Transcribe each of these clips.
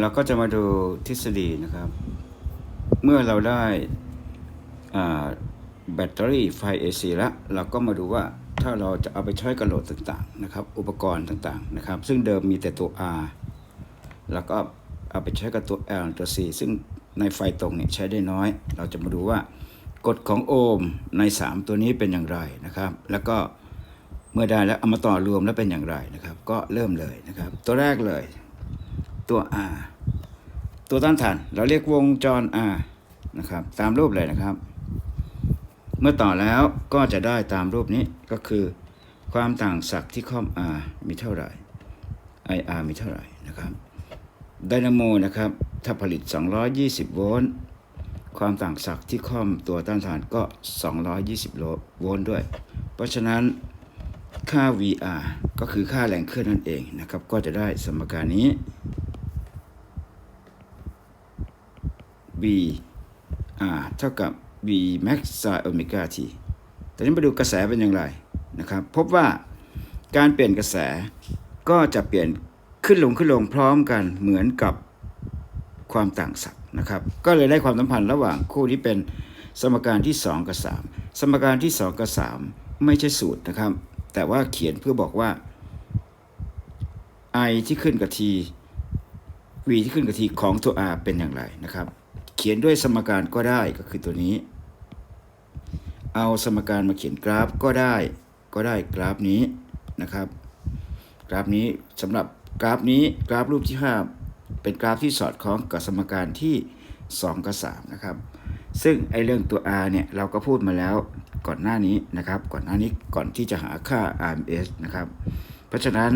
เราก็จะมาดูทฤษฎีนะครับ เมื่อเราได้แบตเตอรี่ไฟ AC แล้วเราก็มาดูว่าถ้าเราจะเอาไปใช้กระโหลดต่างๆนะครับอุปกรณ์ต่างๆนะครับ ซึ่งเดิมมีแต่ตัว R แล้วก็เอาไปใช้กับตัว L ตัว C ซึ่งในไฟตรงเนี่ยใช้ได้น้อย เราจะมาดูว่ากฎของโอห์มใน 3 ตัวนี้เป็นอย่างไรนะครับ แล้วก็เมื่อได้แล้วเอามาต่อรวมแล้วเป็นอย่างไรนะครับ ก็เริ่มเลยนะครับ ตัวแรกเลย ตัว R ตัวต้านทาน เราเรียกวงจร R นะครับ ตามรูปเลยนะครับ เมื่อต่อแล้วก็จะได้ตามรูปนี้ก็คือ ความต่างศักย์ที่ค่อม R มีเท่าไหร่ IR มีเท่าไหร่นะครับไดนาโมนะครับ ถ้าผลิต 220 โวลต์ความต่างศักย์ที่ค่อมตัวต้านทานก็ 220 โวลต์ด้วย เพราะฉะนั้นค่า VR ก็คือค่าแรงเคลื่อนนั่นเองนะครับ ก็จะได้สมการนี้ V R เท่ากับ V max sin omega t ตอนนี้มาดูกระแสเป็นอย่างไรนะครับ พบว่าการเปลี่ยนกระแสก็จะเปลี่ยนขึ้นลงขึ้นลงพร้อมกันเหมือนกับความต่างศักย์นะครับ ก็เลยได้ความสัมพันธ์ระหว่างคู่ที่เป็นสมการที่ 2 กับ 3 สมการที่ 2 กับ 3 ไม่ใช่สูตรนะครับ แต่ว่าเขียนเพื่อบอกว่า I ที่ขึ้นกับ T V ที่ขึ้นกับ T ของตัว R เป็นอย่างไรนะครับ ขียนด้วยสมการก็ได้ก็คือตัวนี้ เอาสมการมาเขียนกราฟก็ได้ก็ได้กราฟนี้นะครับ กราฟนี้สำหรับกราฟนี้กราฟรูปที่ 5 เป็นกราฟที่สอดคล้องกับสมการที่ 2 กับ 3 นะครับ ซึ่งไอเรื่องตัว r เนี่ยเราก็พูดมาแล้วก่อนหน้านี้นะครับ ก่อนหน้านี้ก่อนที่จะหาค่า RMS นะครับ เพราะฉะนั้น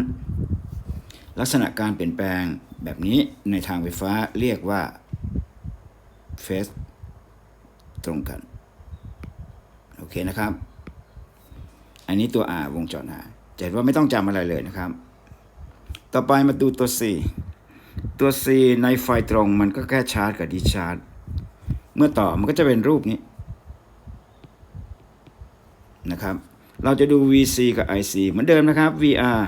ลักษณะการเปลี่ยนแปลงแบบนี้ในทางไฟฟ้าเรียกว่า เฟสตรงกัน โอเคนะครับ อันนี้ตัว R วงจร R จะเห็นว่าไม่ต้องจำอะไรเลยนะครับ ต่อไปมาดูตัว C ตัว C ในไฟตรงมันก็แค่ชาร์จกับดิชาร์จ เมื่อต่อมันก็จะเป็นรูปนี้นะครับ เราจะดู VC กับ IC เหมือนเดิมนะครับ VR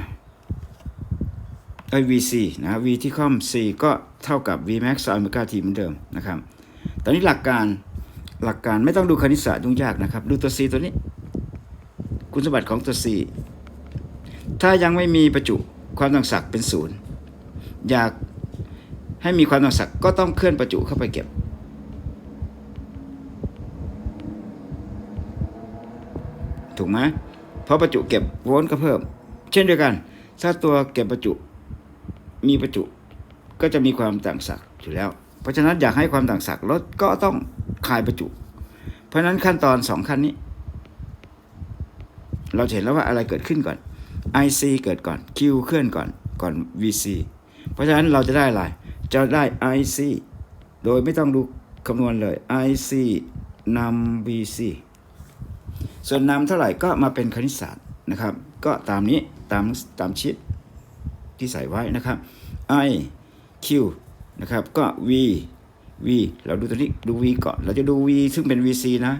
ไอ้ VC นะ V ที่ค่อม C ก็เท่ากับ Vmax sin omega t เหมือนเดิมนะครับ ตอนนี้หลักการหลักการไม่ต้องดูคณิตศาสตร์ยุ่งยากนะครับ ดูตัว C ตัวนี้ คุณสมบัติของตัว C ถ้ายังไม่มีประจุความต่างศักย์เป็นศูนย์อยากให้มีความต่างศักย์ก็ต้องเคลื่อนประจุเข้าไปเก็บ ถูกไหมเพราะประจุเก็บโวลต์ก็เพิ่ม เช่นเดียวกัน ถ้าตัวเก็บประจุมีประจุก็จะมีความต่างศักย์อยู่แล้ว ราะฉะนั้นอยากให้ความต่างศักย์ลดก็ต้องคายประจุ เพราะฉะนั้นขั้นตอนสองขั้นนี้ เราเห็นแล้วว่าอะไรเกิดขึ้นก่อน IC เกิดก่อน Q เคลื่อนก่อนก่อน VC เพราะฉะนั้นเราจะได้อะไร จะได้ IC โดยไม่ต้องดูคำนวณเลย IC นำ VC ส่วนนำเท่าไหร่ก็มาเป็นคณิตศาสตร์นะครับ ก็ตามนี้ตามตามชิดที่ใส่ไว้นะครับ I Q นะครับ ก็ V V เราดูตัวนี้ดู V ก่อน เราจะดู V ซึ่งเป็น VC นะ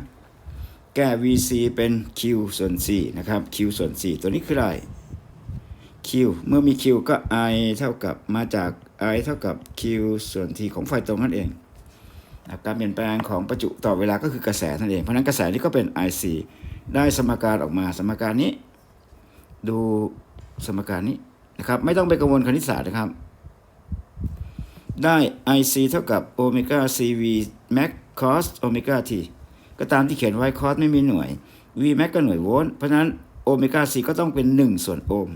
แก้ VC เป็น Q ส่วน C นะครับ Q ส่วน C ตัวนี้คืออะไร Q เมื่อมี Q ก็ I เท่ากับมาจาก I เท่ากับ Q ส่วน T ของไฟตรงนั่นเองการเปลี่ยนแปลงของประจุต่อเวลาก็คือกระแสนั่นเอง เพราะฉะนั้นกระแสนี้ก็เป็น IC ได้สมการออกมาสมการนี้ ดูสมการนี้นะครับ ไม่ต้องไปกังวลคณิตศาสตร์นะครับ ได้ IC เท่ากับโอเมก้า CV max cos โอเมก้า T ก็ตามที่เขียนไว้ cos ไม่มีหน่วย V max ก็หน่วยโวลต์เพราะฉะนั้นโอเมก้า C ก็ต้องเป็น 1 ส่วนโอห์ม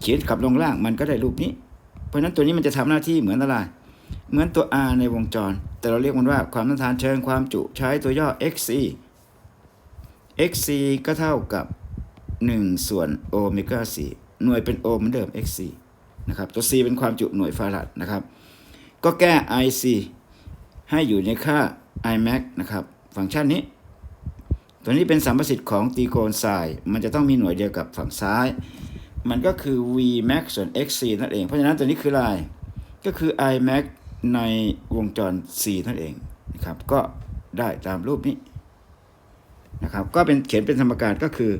เขียนขับลงล่างมันก็ได้รูปนี้ เพราะนั้นตัวนี้มันจะทำหน้าที่เหมือนอะไร เหมือนตัว R ในวงจร แต่เราเรียกมันว่าความต้านทานเชิงความจุใช้ตัวย่อ XC XC ก็เท่ากับ 1 ส่วนโอเมก้า C หน่วยเป็นโอห์มเหมือนเดิม XC นะครับตัว C เป็นความจุหน่วยฟาราดนะครับ ก็แก้ IC ให้อยู่ในค่า Imax นะครับ ฟังก์ชันนี้ ตัวนี้เป็นสัมประสิทธิ์ของตีโกณไซน์มันจะต้องมีหน่วยเดียวกับฝั่งซ้าย มันก็คือ v max ส่วน xc นั่นเอง เพราะฉะนั้นตัวนี้คืออะไรก็คือ i max ในวงจร c นั่นเองนะครับ ก็ได้ตามรูปนี้นะครับ ก็เป็นเขียนเป็นสมการก็คือ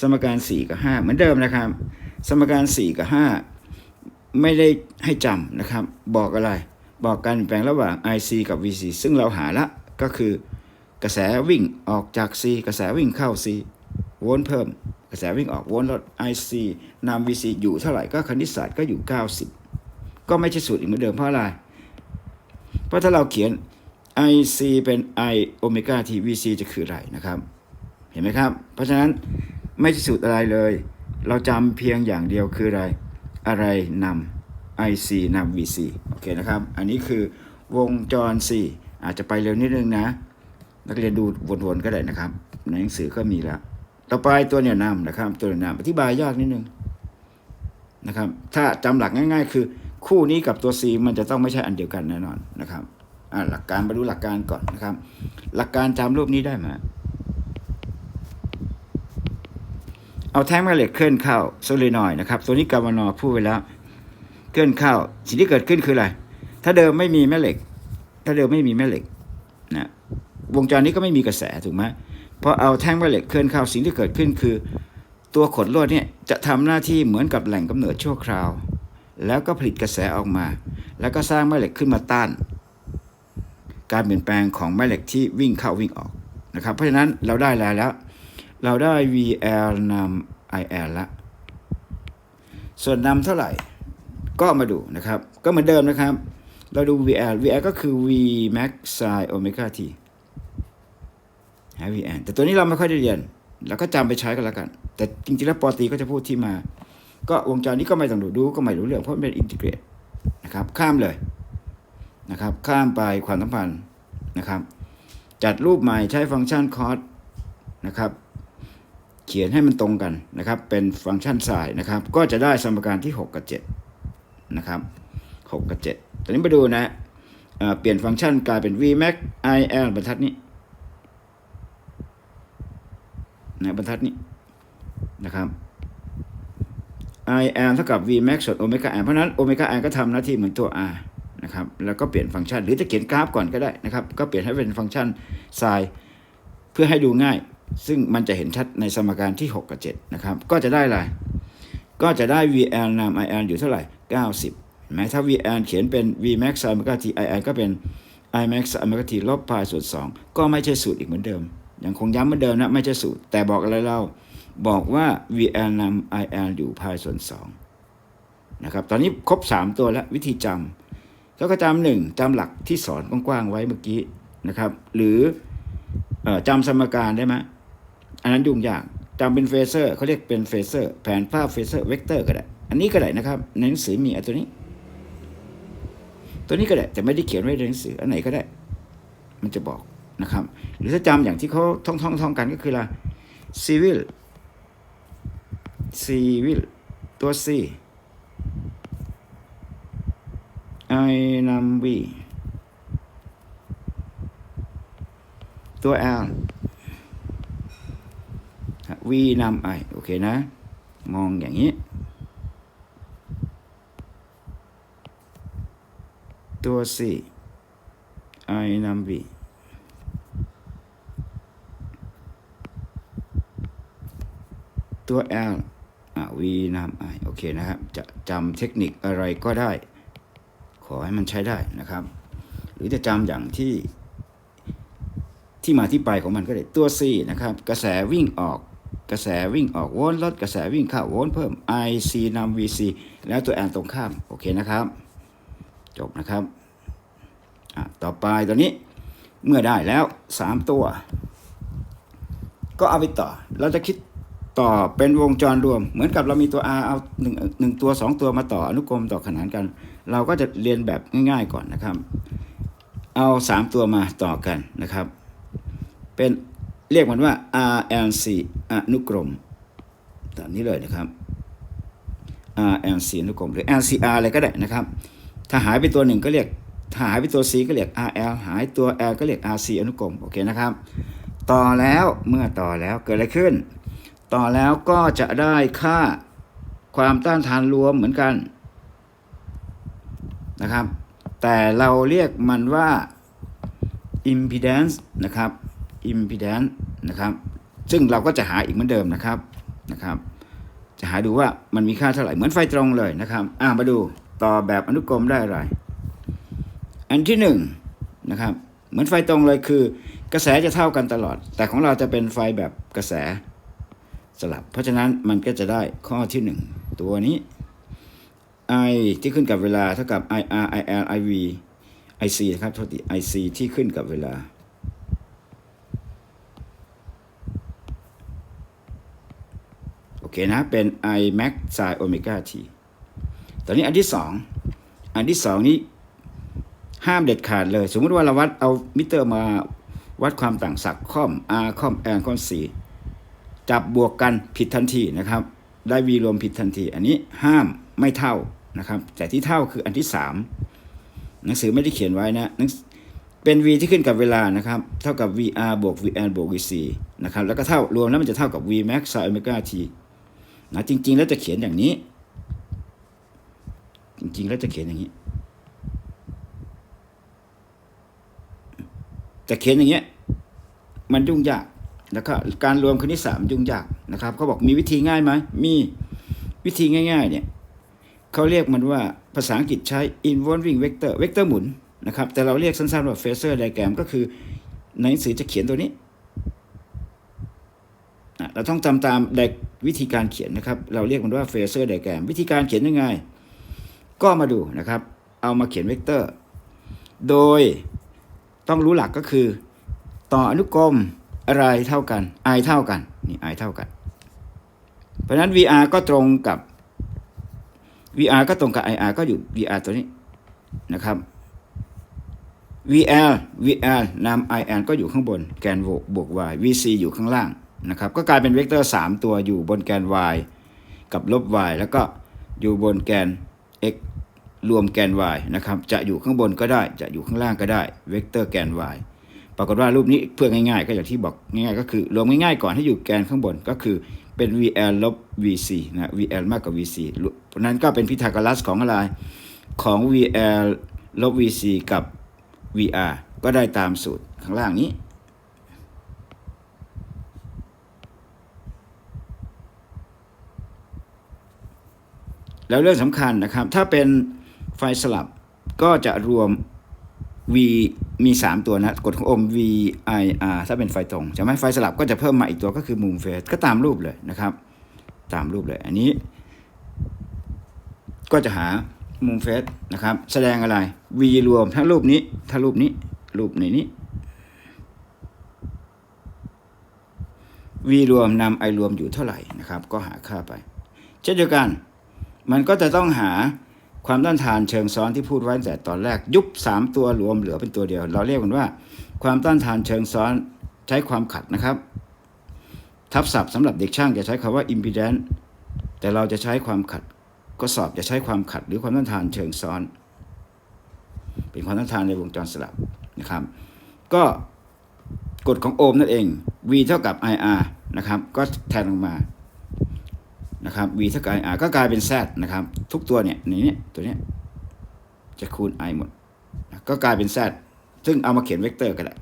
สมการ 4 กับ 5 เหมือนเดิมนะครับ สมการ 4 กับ ไม่ได้ให้จำนะครับ บอกอะไร บอกการแปลงระหว่าง IC กับ VC ซึ่งเราหาละก็คือกระแสวิ่งออกจาก C กระแสวิ่งเข้า C โวลต์เพิ่ม กระแสวิ่งออกโวลต์ลด IC นำ VC อยู่เท่าไหร่ก็คณิตศาสตร์ก็อยู่ 90 ก็ไม่ใช่สูตรอีกเหมือนเดิมเพราะอะไร เพราะถ้าเราเขียน IC เป็น I โอเมก้า T VC จะคืออะไรนะครับ เห็นไหมครับ เพราะฉะนั้นไม่ใช่สูตรอะไรเลย เราจำเพียงอย่างเดียวคืออะไร อะไรนำ IC นำ VC โอเคนะครับ อันนี้คือวงจร C อาจจะไปเร็วนิดนึงนะ นักเรียนดูวนๆก็ได้นะครับ ในหนังสือก็มีแล้ว ต่อไปตัวเนี่ยนำนะครับ ตัวเนี่ยนำอธิบายยากนิดนึงนะครับ ถ้าจำหลักง่าย ๆ คือ คู่นี้กับตัว C มันจะต้องไม่ใช่อันเดียวกันแน่นอนนะครับหลักการมาดูหลักการก่อนนะครับ หลักการจำรูปนี้ได้ไหม เอาแท่งแม่เหล็กเคลื่อนเข้าโซเลนอยด์นะครับ ตัวนี้กาวานอพูดไปแล้ว เคลื่อนเข้า สิ่งที่เกิดขึ้นคืออะไร ถ้าเดิมไม่มีแม่เหล็ก ถ้าเดิมไม่มีแม่เหล็กนะวงจรนี้ก็ไม่มีกระแสถูกไหมพอเอาแท่งแม่เหล็กเคลื่อนเข้าสิ่งที่เกิดขึ้นคือ ตัวขดลวดเนี่ยจะทำหน้าที่เหมือนกับแหล่งกำเนิดชั่วคราว แล้วก็ผลิตกระแสออกมา แล้วก็สร้างแม่เหล็กขึ้นมาต้าน การเปลี่ยนแปลงของแม่เหล็กที่วิ่งเข้าวิ่งออกนะครับ เพราะฉะนั้นเราได้อะไรแล้ว เราได้ VL นำ IL ละ ส่วนนำเท่าไหร่ ก็มาดูนะครับ ก็เหมือนเดิมนะครับ เราดู VL VL ก็คือ V max sin omega t หา VL แต่ตัวนี้เราไม่ค่อยได้เรียน เราก็จำไปใช้กันแล้วกัน แต่จริงๆแล้วปอตีก็จะพูดที่มา ก็วงจรนี้ก็ไม่ต้องดูดูก็ไม่รู้เรื่องเพราะมันเป็นอินทิเกรตนะครับ ข้ามเลยนะครับ ข้ามไปความสัมพันธ์นะครับ จัดรูปใหม่ใช้ฟังก์ชันคอสนะครับ เขียนให้มันตรงกันนะครับ เป็นฟังก์ชันสายนะครับ ก็จะได้สมการที่ 6 กับ 7 นะครับ 6 กับ 7ตอนนี้มาดูนะเเปลี่ยนฟังก์ชันกลายเป็น v max i l บรรทัดนี้นะบรรทัดนี้นะครับ i l เท่ากับ v max ส่วน omega l เพราะนั้น omega l ก็ทำหน้าที่เหมือนตัว r นะครับ แล้วก็เปลี่ยนฟังก์ชัน หรือจะเขียนกราฟก่อนก็ได้นะครับ ก็เปลี่ยนให้เป็นฟังก์ชัน sin เพื่อให้ดูง่าย ซึ่งมันจะเห็นชัดในสมการที่ 6 กับ 7 นะครับ ก็จะได้อะไร ก็จะได้ VL นำ IL อยู่เท่าไหร่ 90เห็นไหมถ้า VL เขียนเป็น Vmax sin omega t IL ก็เป็น Imax sin omega t ลบ pi ส่วน2ก็ไม่ใช่สูตรอีกเหมือนเดิม ยังคงย้ำเหมือนเดิมนะ ไม่ใช่สูตร แต่บอกอะไรเรา บอกว่า VL นำ IL อยู่ pi ส่วน2นะครับ ตอนนี้ครบ 3 ตัวแล้ววิธีจำก็ก็จำหนึ่งจำหลักที่สอนกว้างๆไว้เมื่อกี้นะครับ หรือออจำสมการได้ไหม อันนั้นยุ่งยากจำเป็นเฟเซอร์เขาเรียกเป็นเฟเซอร์แผนภาพเฟเซอร์เวกเตอร์ก็ได้ อันนี้ก็ได้นะครับในหนังสือมีอันตัวนี้ ตัวนี้ก็ได้แต่ไม่ได้เขียนไว้ในหนังสืออันไหนก็ได้ มันจะบอกนะครับ หรือถ้าจำอย่างที่เขาท่องท่องท่องกันก็คืออะไร civil civil ตัว C I นำ V ตัว L V นำ I โอเคนะ มองอย่างนี้ ตัว C I นำ V ตัว L อะ V นำ I โอเคนะครับ จะจำเทคนิคอะไรก็ได้ ขอให้มันใช้ได้นะครับ หรือจะจำอย่างที่ที่มาที่ไปของมันก็ได้ตัว C นะครับ กระแสวิ่งออก กระแสวิ่งออกโวลต์ลดกระแสวิ่งเข้าโวลต์เพิ่ม IC นำ VC แล้วตัวแอนตรงข้าม โอเคนะครับ จบนะครับต่อไปตัวนี้เมื่อได้แล้ว 3 ตัว ก็เอาไปต่อ เราจะคิดต่อเป็นวงจรรวม เหมือนกับเรามีตัว R เอาหนึ่งหนึ่งตัว 2 ตัวมาต่ออนุกรมต่อขนานกัน เราก็จะเรียนแบบง่ายๆก่อนนะครับ เอา 3 ตัวมาต่อกันนะครับ เป็น เรียกมันว่า RLC อนุกรมตามนี้เลยนะครับ RLC อนุกรม หรือ LCR อะไรก็ได้นะครับ ถ้าหายไปตัวหนึ่งก็เรียกถ้าหายไปตัว C ก็เรียก RL หายตัว L ก็เรียก RC อนุกรมโอเคนะครับ ต่อแล้วเมื่อต่อแล้วเกิดอะไรขึ้น ต่อแล้วก็จะได้ค่าความต้านทานรวมเหมือนกันนะครับ แต่เราเรียกมันว่า impedance นะครับ impedance นะครับ ซึ่งเราก็จะหาอีกเหมือนเดิมนะครับนะครับ จะหาดูว่ามันมีค่าเท่าไหร่เหมือนไฟตรงเลยนะครับอ่ามาดูต่อแบบอนุกรมได้อะไร อันที่หนึ่งนะครับเหมือนไฟตรงเลยคือ กระแสจะเท่ากันตลอด แต่ของเราจะเป็นไฟแบบกระแสสลับ เพราะฉะนั้นมันก็จะได้ข้อที่หนึ่งตัวนี้ I ที่ขึ้นกับเวลาเท่ากับ IR IL IV IC นะครับโทษที IC ที่ขึ้นกับเวลา โอ เคนะเป็น I max sin omega t ตอนนี้อันที่สองอันที่สองนี้ห้ามเด็ดขาดเลย สมมติว่าเราวัดเอามิเตอร์มาวัดความต่างศักย์คอม R คอม L คอม C จับบวกกันผิดทันทีนะครับ ได้ V รวมผิดทันที อันนี้ห้ามไม่เท่านะครับ แต่ที่เท่าคืออันที่สามหนังสือไม่ได้เขียนไว้นะนเป็น V ที่ขึ้นกับเวลานะครับ เท่ากับ VR บวก VN บวก VC นะครับ แล้วก็เท่ารวมแล้วมันจะเท่ากับ V max sin omega t นะจริง ๆ แล้วจะเขียนอย่างนี้ จริง ๆ แล้วจะเขียนอย่างนี้แต่เขียนอย่างเงี้ยมันยุ่งยากแล้วก็การรวมคณิตศาสตร์มันยุ่งยากนะครับเขาบอกมีวิธีง่ายไหมมีวิธีง่าย ๆ เนี่ยเขาเรียกมันว่าภาษาอังกฤษใช้ involving vector vector หมุนนะครับแต่เราเรียกสั้นๆว่า phasor diagram ก็คือในหนังสือจะเขียนตัวนี้ เราต้องจำตามแดกวิธีการเขียนนะครับ เราเรียกมันว่า phasor diagram วิธีการเขียนยังไง ก็มาดูนะครับ เอามาเขียนเวกเตอร์ โดยต้องรู้หลักก็คือ ต่ออนุกรมอะไรเท่ากัน i เท่ากันนี่ i เท่ากัน เพราะนั้น vr ก็ตรงกับ vr ก็ตรงกับ ir ก็อยู่ vr ตัวนี้นะครับ vl vl นำ in ก็อยู่ข้างบนแกนบวก y vc อยู่ข้างล่าง นะครับก็กลายเป็นเวกเตอร์ 3 ตัวอยู่บนแกน y กับลบ y แล้วก็อยู่บนแกน x รวมแกน y นะครับจะอยู่ข้างบนก็ได้จะอยู่ข้างล่างก็ได้เวกเตอร์แกน y ปรากฏว่ารูปนี้เพื่อง่ายๆ ก็อย่างที่บอกง่ายๆก็คือรวมง่ายๆ ก่อนให้อยู่แกนข้างบนก็คือเป็น vl ลบ vc นะ vl มากกว่า vc เพราะนั้นก็เป็นพิทาโกรัสของอะไรของ vl ลบ vc กับ vr ก็ได้ตามสูตรข้างล่างนี้ แล้วเรื่องสำคัญนะครับ ถ้าเป็นไฟสลับก็จะรวม V มี 3 ตัวนะกฎของโอม V I R ถ้าเป็นไฟตรงใช่ไหมไฟสลับก็จะเพิ่มมาอีกตัวก็คือมุมเฟสก็ตามรูปเลยนะครับ ตามรูปเลย อันนี้ ก็จะหามุมเฟสนะครับ แสดงอะไร V รวมถ้ารูปนี้ ถ้ารูปนี้ รูปในนี้ V รวมนำ I รวมอยู่เท่าไหร่นะครับ ก็หาค่าไป เช่นเดียวกัน มันก็จะต้องหาความต้านทานเชิงซ้อนที่พูดไว้แต่ตอนแรกยุบ 3 ตัวรวมเหลือเป็นตัวเดียว เราเรียกมันว่า ความต้านทานเชิงซ้อนใช้ความขัดนะครับ ทับศัพท์สำหรับเด็กช่างจะใช้คำว่า impedance แต่เราจะใช้ความขัดก็สอบจะใช้ความขัดหรือความต้านทานเชิงซ้อน เป็นความต้านทานในวงจรสลับนะครับ ก็กฎของโอห์มนั่นเอง V เท่ากับ IR นะครับ ก็แทนลงมา นะครับ v เท่ากับ r ก็กลายเป็น z นะครับ ทุกตัวเนี่ยในนี้ตัวนี้จะคูณ i หมด ก็กลายเป็น z ซึ่งเอามาเขียนเวกเตอร์ก็ได้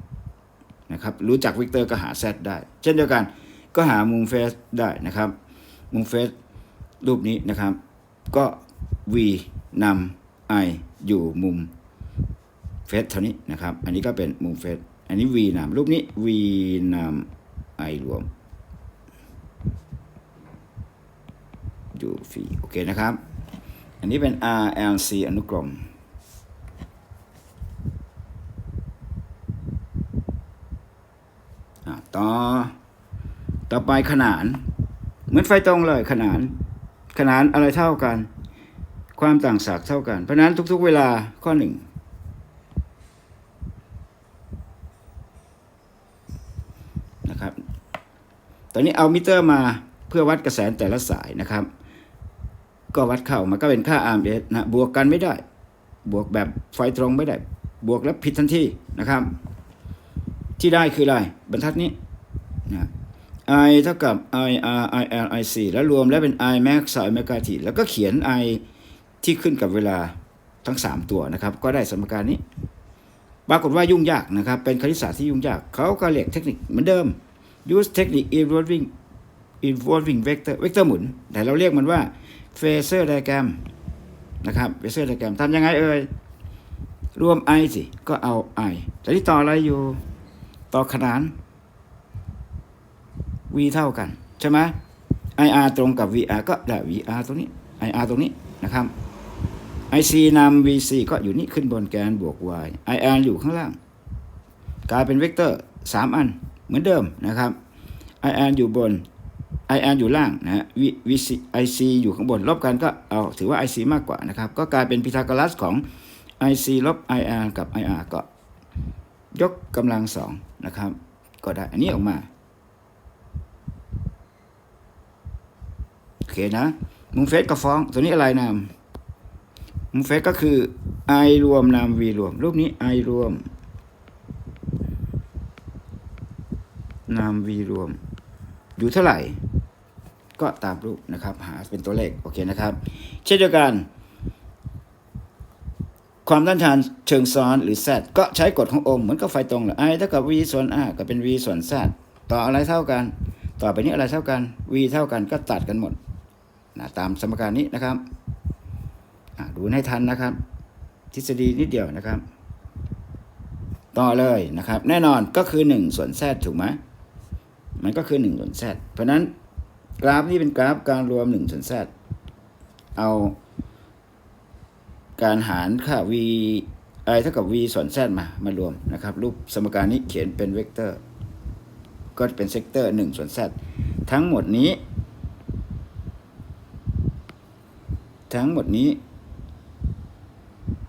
นะครับ รู้จักเวกเตอร์ก็หา z ได้ เช่นเดียวกันก็หามุมเฟสได้นะครับ มุมเฟสรูปนี้นะครับ ก็ v นำ i อยู่มุมเฟสเท่านี้นะครับ อันนี้ก็เป็นมุมเฟสอันนี้ v นำรูปนี้ v นำ i รวม อยู่ฟรีโอเคนะครับ อันนี้เป็น RLC อนุกรมต่อ ต่อไปขนาน เหมือนไฟตรงเลยขนาน ขนานอะไรเท่ากัน ความต่างศักย์เท่ากัน เพราะฉะนั้นทุกๆเวลาข้อหนึ่งนะครับ ตอนนี้เอามิเตอร์มาเพื่อวัดกระแสแต่ละสายนะครับ ก็วัดเข้ามาก็เป็นค่า RMS นะบวกกันไม่ได้ บวกแบบไฟตรงไม่ได้ บวกแล้วผิดทันทีนะครับ ที่ได้คืออะไรบรรทัดนี้นะ I เท่ากับ I R I L I C แล้วรวมแล้วเป็น I max สายเมกาทีแล้วก็เขียน I ที่ขึ้นกับเวลาทั้ง 3 ตัวนะครับ ก็ได้สมการนี้ ปรากฏว่ายุ่งยากนะครับ เป็นคณิตศาสตร์ที่ยุ่งยากเขาก็เรียกเทคนิคเหมือนเดิม use technique involving involving vector vector หมุน แต่เราเรียกมันว่า phasor diagram นะครับเฟเซอร์ไดแกรมทำยังไงเอ่ยรวม i สิ ก็เอา i แต่ที่ต่ออะไรอยู่ ต่อขนาน v เท่ากัน ใช่ไหม ir ตรงกับ vr ก็ได้ vr ตรงนี้ ir ตรงนี้นะครับ ic นำ vc ก็อยู่นี่ขึ้นบนแกนบวก y ir อยู่ข้างล่าง กลายเป็นเวกเตอร์ 3 อันเหมือนเดิมนะครับ ir อยู่บน ir อยู่ล่างนะฮะ V- vc ic อยู่ข้างบนลบกันก็เอาถือว่า ic มากกว่านะครับ ก็กลายเป็นพีทาโกรัสของ ic ลบ ir กับ ir ก็ยกกำลังสองนะครับ ก็ได้อันนี้ออกมาโอเคนะมุมเฟสก็ฟ้อง ตัวนี้อะไรนามมุมเฟสก็คือ i รวมนาม v รวม รูปนี้ i รวม นาม v รวม อยู่เท่าไหร่ ก็ตามรูปนะครับ หาเป็นตัวเลขโอเคนะครับ เช่นเดียวกัน ความต้านทานเชิงซ้อนหรือ z ก็ใช้กฎของโอห์มเหมือนกับไฟตรงเลย i เท่ากับ v ส่วน r ก็เป็น v ส่วน z ต่ออะไรเท่ากัน ต่อไปนี้อะไรเท่ากัน v เท่ากันก็ตัดกันหมดนะตามสมการนี้นะครับดูให้ทันนะครับ ทฤษฎีนิดเดียวนะครับ ต่อเลยนะครับ แน่นอนก็คือ 1 ส่วน z ถูกไหม มันก็คือ1ส่วน z เพราะฉะนั้นกราฟนี้เป็นกราฟการรวม1ส่วน z เอาการหารค่า v i เท่ากับ v ส่วน z มามารวมนะครับ รูปสมการนี้เขียนเป็นเวกเตอร์ ก็เป็นเซกเตอร์1ส่วน z ทั้งหมดนี้ ทั้งหมดนี้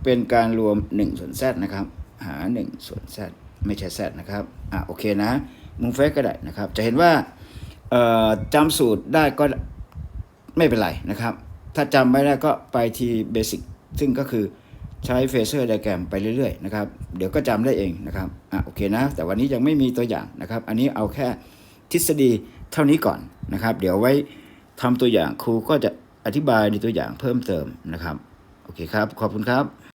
เป็นการรวม1ส่วน z นะครับ หา1ส่วน z ไม่ใช่ z นะครับ อะโอเคนะ มุงเฟสก็ได้นะครับ จะเห็นว่าจำสูตรได้ก็ไม่เป็นไรนะครับ ถ้าจำไม่ได้ก็ไปที่เบสิกซึ่งก็คือใช้เฟเซอร์ไดแกรมไปเรื่อยๆนะครับ เดี๋ยวก็จำได้เองนะครับอะโอเคนะ แต่วันนี้ยังไม่มีตัวอย่างนะครับ อันนี้เอาแค่ทฤษฎีเท่านี้ก่อนนะครับ เดี๋ยวไว้ทำตัวอย่างครูก็จะอธิบายในตัวอย่างเพิ่มเติมนะครับ โอเคครับ ขอบคุณครับ